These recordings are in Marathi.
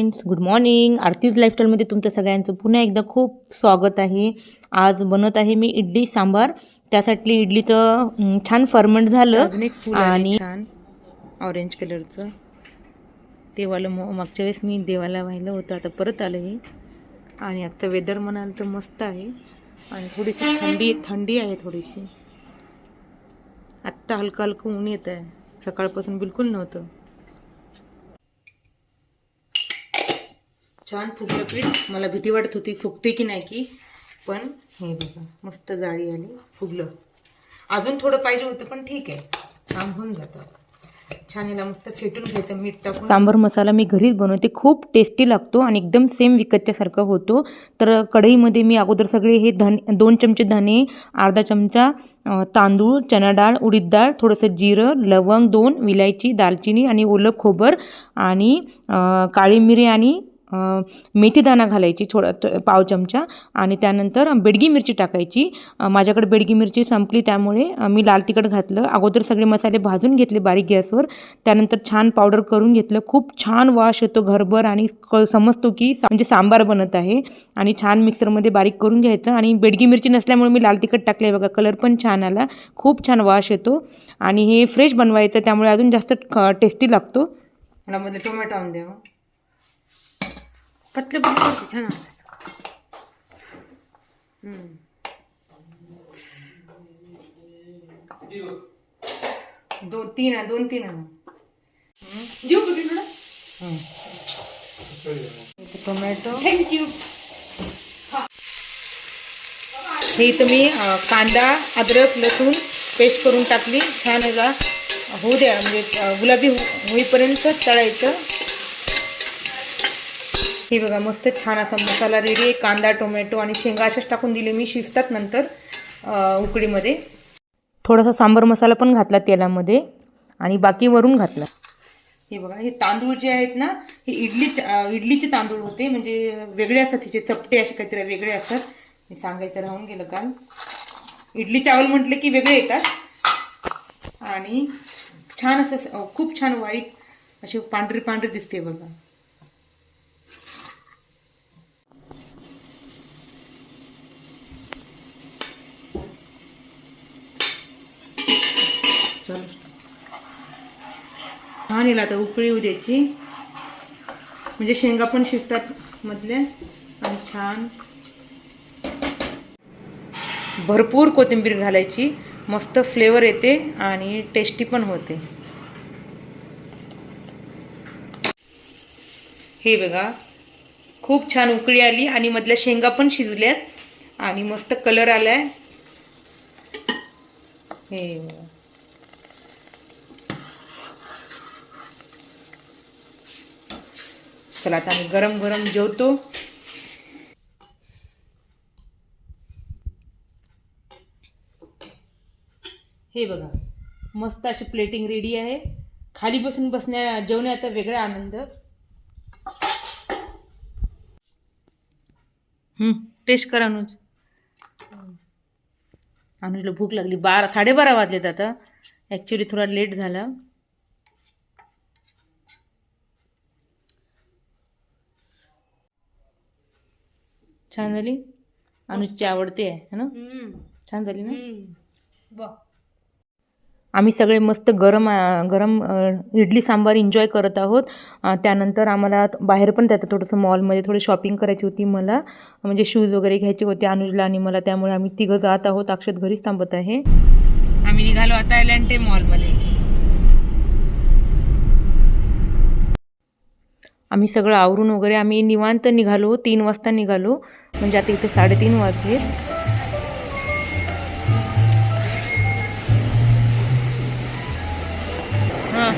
फ्रेंड्स गुड मॉर्निंग आरतीज लाईफस्टाईलमध्ये तुमचं सगळ्यांचं पुन्हा एकदा खूप स्वागत आहे. आज बनवत आहे मी इडली सांबार. त्यासाठी इडलीचं छान फर्मेंट झालं. आणि छान. ऑरेंज कलरचं देवाला मागच्या वेळेस मी देवाला वाहिलं होतं आता परत आलं हे आणि आजचं वेदर म्हणाल तर मस्त आहे. आणि थोडीशी थंडी थंडी आहे थोडीशी. आत्ता हलकं हलकं ऊन येत आहे सकाळपासून बिलकुल नव्हतं. छान फुगलं पीठ. मला भीती वाटत होती फुगते की नाही की पण हे बघा मस्त जाळी आली फुगलं. अजून थोडं पाहिजे होतं पण ठीक आहे. काम होऊन जातं. छान याला मस्त फेटून घ्यायचं मीठ टाकून. सांबार मसाला मी घरीच बनवते खूप टेस्टी लागतो आणि एकदम सेम विकतच्यासारखा होतो. तर कढईमध्ये मी अगोदर सगळे हे धने दोन चमचे धने अर्धा चमचा तांदूळ चणा डाळ उडीद डाळ थोडंसं जिरं लवंग दोन विलायची दालचिनी आणि ओलं खोबर आणि काळी मिरी आणि मेथीदाणा घालायची थोडा पाव चमचा आणि त्यानंतर बेडगी मिरची टाकायची. माझ्याकडे बेडगी मिरची संपली त्यामुळे मी लाल तिखट घातलं. अगोदर सगळे मसाले भाजून घेतले बारीक गॅसवर. त्यानंतर छान पावडर करून घेतलं. खूप छान वाश येतो घरभर आणि क समजतो की म्हणजे सांबार बनत आहे आणि छान मिक्सरमध्ये बारीक करून घ्यायचं आणि बेडगी मिरची नसल्यामुळे मी लाल तिखट टाकले बघा. कलर पण छान आला. खूप छान वाश येतो आणि हे फ्रेश बनवायचं त्यामुळे अजून जास्त टेस्टी लागतो. टोमॅटो आणून द्या पतले पतले छान हम्म. दोन तीन आहे दोन तीन आहे टोमॅटो. थँक्यू हे. इथं मी अं, कांदा अद्रक लसूण पेस्ट करून टाकली. छान याला होऊ द्या म्हणजे गुलाबी हो- होईपर्यंत तळायचं. हे बघा मस्त छान असा मसाला रेडी आहे. कांदा टोमॅटो आणि शेंगा अशाच टाकून दिले मी शिजतात नंतर उकडीमध्ये. थोडासा सांबार मसाला पण घातला तेलामध्ये आणि बाकी वरून घातला. हे बघा हे तांदूळ जे आहेत ना हे इडली इडलीचे तांदूळ होते म्हणजे वेगळे असतात तिचे चपटे असे काहीतरी वेगळे असतात. मी सांगायचं राहून गेलं काल. इडली चावल म्हटलं की वेगळे येतात. आणि छान असं खूप छान व्हाईट अशी पांढरी पांढरी दिसते बघा. छान येईल आता उकळी येऊ द्यायची. म्हणजे शेंगा पण शिजतात मधल्या आणि छान. भरपूर कोथिंबीर घालायची. मस्त फ्लेवर येते आणि टेस्टी पण होते. हे बघा. खूप छान उकळी आली आणि मधल्या शेंगा पण शिजल्यात. आणि मस्त कलर आलाय. हे बघा. चला आता आम्ही गरम गरम जेवतो. हे बघा मस्त अशी प्लेटिंग रेडी आहे. खाली बसून बसण्या जेवण्याचा वेगळा आनंद. टेस्ट करा अनुज. अनुजला भूक लागली. बारा साडेबारा वाजलेत आता. ॲक्च्युली थोडा लेट झाला. छान झाली? अनुजची आवडते आहे है ना? छान झाली ना? आम्ही सगळे मस्त गरम गरम इडली सांबार एन्जॉय करत आहोत. त्यानंतर आम्हाला बाहेर पण जायचं थोडंसं मॉलमध्ये थोडी शॉपिंग करायची होती मला. म्हणजे शूज वगैरे घ्यायचे होते अनुजला आणि मला. त्यामुळे आम्ही तिघं जात आहोत. अक्षत घरीच थांबत आहे. आम्ही निघालो आता एलँटे मॉलमध्ये आम्ही सगळं आवरून वगैरे आम्ही निवांत निघालो तीन वाजता निघालो. म्हणजे आता इथे साडेतीन वाजले. हां.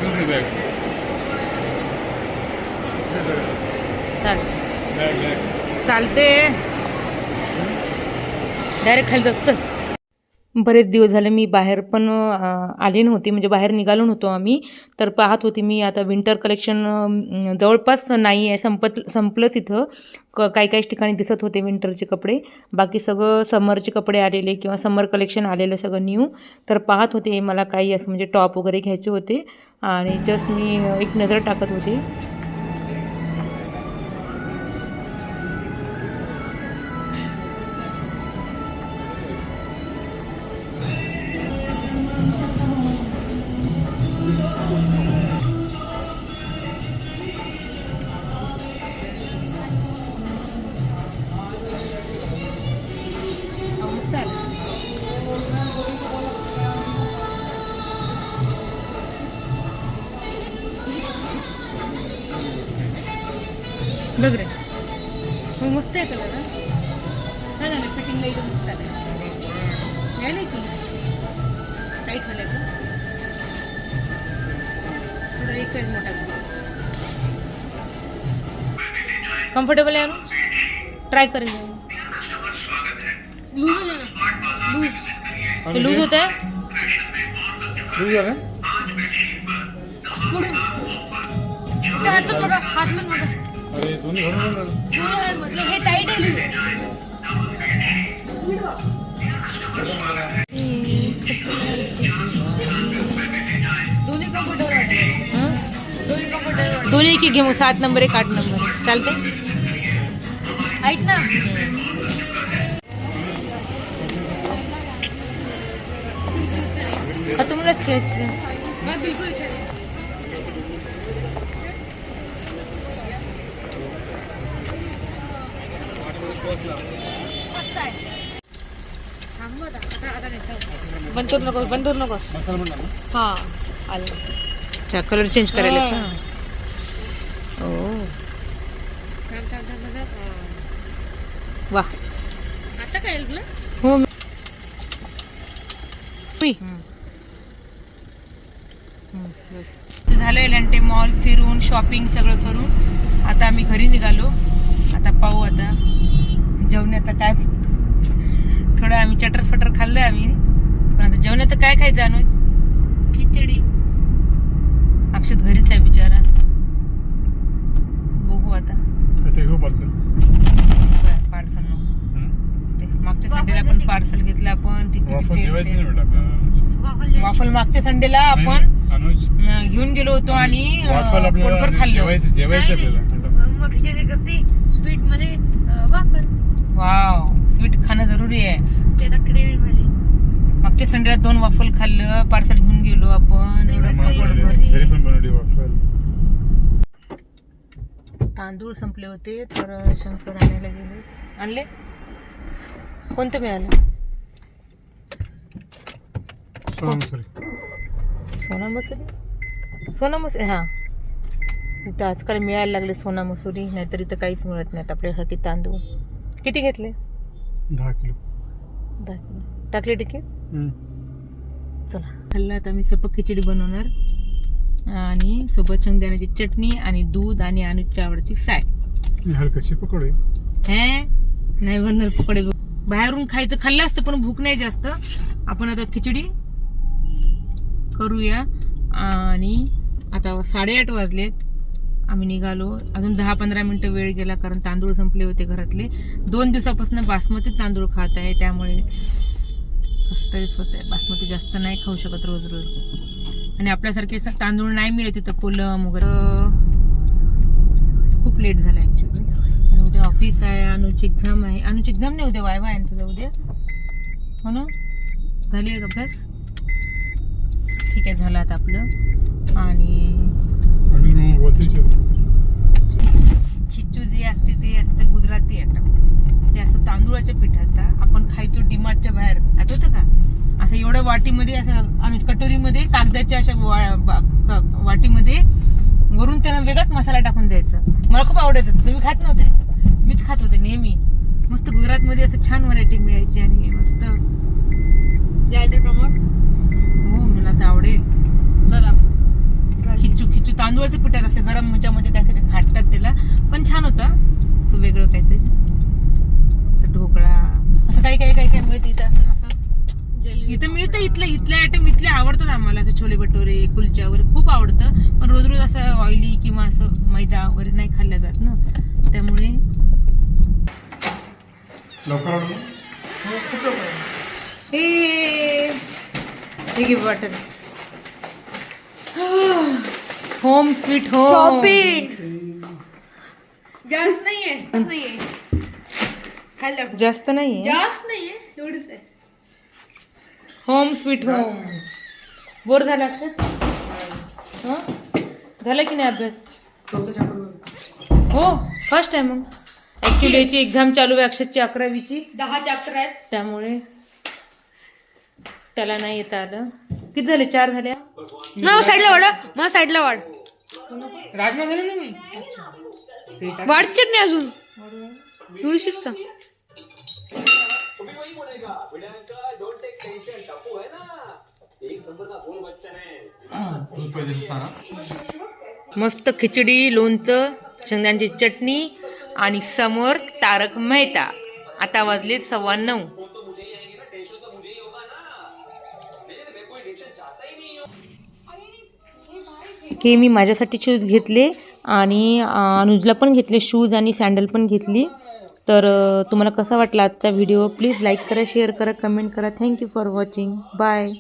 चालते चालते डायरेक्ट खाली जात चल. बरेच दिवस झाले मी बाहेर पण आले नव्हते. म्हणजे बाहेर निघालो नव्हतो आम्ही. तर पाहत होते मी आता विंटर कलेक्शन जवळपास नाही आहे संपत संपलंच इथं क काही काही ठिकाणी दिसत होते विंटरचे कपडे. बाकी सगळं समरचे कपडे आलेले किंवा समर कलेक्शन आलेलं सगळं न्यू तर पाहत होते मला काही असं म्हणजे टॉप वगैरे घ्यायचे होते. आणि जस्ट मी एक नजर टाकत होते. कलर छान आलं फिटिंगला एकदम आलं यायला की टाईट झालं का थोडा एक साईज मोठा कम्फर्टेबल आहे अनु ट्राय करेन लूज आहे ना लूज लूज होत आहे अरे दोन्ही घरून हे। टाईट आहे दोन्ही कम्फर्टेबल दोन्ही कम्फर्टेबल दोन्ही की घे मग सात नंबर एक आठ नंबर। चालते। ऐक ना। हा तुम्हालाच केस बिलकुल बंद करू नको बंद करू नको. मसाला म्हणणार ना हा आलं. अच्छा कलर चेंज करायला का? ओ. वा. आता काय हो मी- झालंय लंटे मॉल फिरून शॉपिंग सगळं करून. आता आम्ही घरी निघालो. आता पाहू आता. जेवण्याचं काय थोडं आम्ही चटर फटर खाल्लं आम्ही. पण आता जेवणाचं काय खायचं अनुज खिचडी. अक्षत घरीच आहे बिचारा. बघू आता. ते घेऊ पार्सल पार्सल ते मागच्या संडेला पण पार्सल घेतलं? आपण ते किती वाफल तेल- जेवायचं तेल. नाही बेटा आपल्याला. वाफल मागच्या संडेला आपण नाही, अनुज. अं, घेऊन गेलो होतो आणि अं, वाफल पोटभर आपल्याला खाल्लं. जेवायचं जेवायचं आपल्याला. स्वीटमध्ये वाफल. वाव स्वीट खाणं जरुरी आहे. क्रेविंग मागच्या संडेला दोन वाफल खाल्लं पार्सल घेऊन गेलो आपण. घरी. पण बनवली वाफल तांदूळ संपले होते तर शंकर आणायला गेले. आणले? कोणतं मिळालं? सोना मसुरी. सोना मसुरी? सोना मसुरी हां. इथं आजकाल मिळायला लागले सोना मसुरी नाहीतर इथं काहीच मिळत नाहीत आपल्यासाठी तांदूळ. किती घेतले? दहा किलो. दहा किलो. टाकले तिकीट हम्म. चला. खाल्ला आता मी सपक खिचडी बनवणार. आणि सोबत शेंगदाण्याची चटणी आणि दूध आणि अनुजच्या आवडती साय. हलकशी पकोडे. हे? नाही बनणार पकोडे बाहेरून खायचं खाल्लं असतं पण भूक नाही जास्त. आपण आता खिचडी करूया. आणि आता साडेआठ वाजलेत. आम्ही निघालो. अजून दहा पंधरा मिनिटं वेळ गेला कारण तांदूळ संपले होते घरातले. दोन दिवसापासून बासमती तांदूळ खात आहे त्यामुळे कसं तरीच होत आहे बासमती जास्त नाही खाऊ शकत रोज रोज. आणि आपल्यासारखे तांदूळ नाही मिळत तिथं कोलम वगैरे. खूप लेट झाला ॲक्च्युली आणि उद्या ऑफिस आहे अनुची एक्झाम आहे. अनुची एक्झाम नाही उद्या वायवा आहे ना तुझा उद्या? हो ना? झाली आहे अभ्यास? ठीक आहे झालं आता आपलं. आणि आणि खिच्चू जे असते ते असते गुजराती आटा ते असं तांदूळाच्या पिठाचा आपण खायचो डिमार्टच्या बाहेर आठवतं का असं एवढ्या वाटीमध्ये असं कटोरीमध्ये कागदाच्या अशा वाटीमध्ये वरून त्यांना वेगळाच मसाला टाकून द्यायचा. मला खूप आवडायचं. तुम्ही खात नव्हते. मीच खात होते नेहमी. मस्त गुजरातमध्ये असं छान व्हरायटी मिळायची आणि मस्त. द्यायचं प्रमाण हो मला तर आवडेल. चला. खिच्चू खिच्चू तांदूळाचं पिठात असं गरम ह्याच्यामध्ये काहीतरी घाटतात त्याला. पण छान होता. असं वेगळं काहीतरी. तर ढोकळा. असं काही काही काही काही मिळतं इथं असं इथं मिळतं इथलं इथले आयटम इथले आवडतात आम्हाला. असं छोले भटोरे कुलचा वगैरे खूप आवडतं. पण रोज रोज असं ऑइली किंवा असं मैदा वगैरे नाही खाल्ल्या जात ना. त्यामुळे हे हे घे bottle home sweet home shopping जास्त नाहीये जास्त नाहीये खाल्लं जास्त नाही जास्त नाहीये एवढंच आहे होम स्वीट होम बोर झाला अक्षत? हं? झाला की नाही अभ्यास? हो फर्स्ट आहे मग. ऍक्च्युली याची एक्झाम चालू आहे अक्षतची अकरावीची. दहा चॅप्टर आहेत. त्यामुळे त्याला नाही येता आलं. किती झाले? चार झाल्या? ना साईडला वाढ मग साईडला वाढ. राजमा झाले ना मी? नाही अजून. मस्त खिचडी लोणचं शेंगदाण्याची चटणी आणि समोर तारक मेहता. आता वाजले सव्वा नऊ. हे मी माझ्यासाठी शूज घेतले आणि अनुजला पण घेतले शूज आणि सँडल पण घेतली. तर तुम्हाला कसा वाटला आजचा व्हिडिओ? प्लीज लाईक करा शेअर करा कमेंट करा. Thank you for watching bye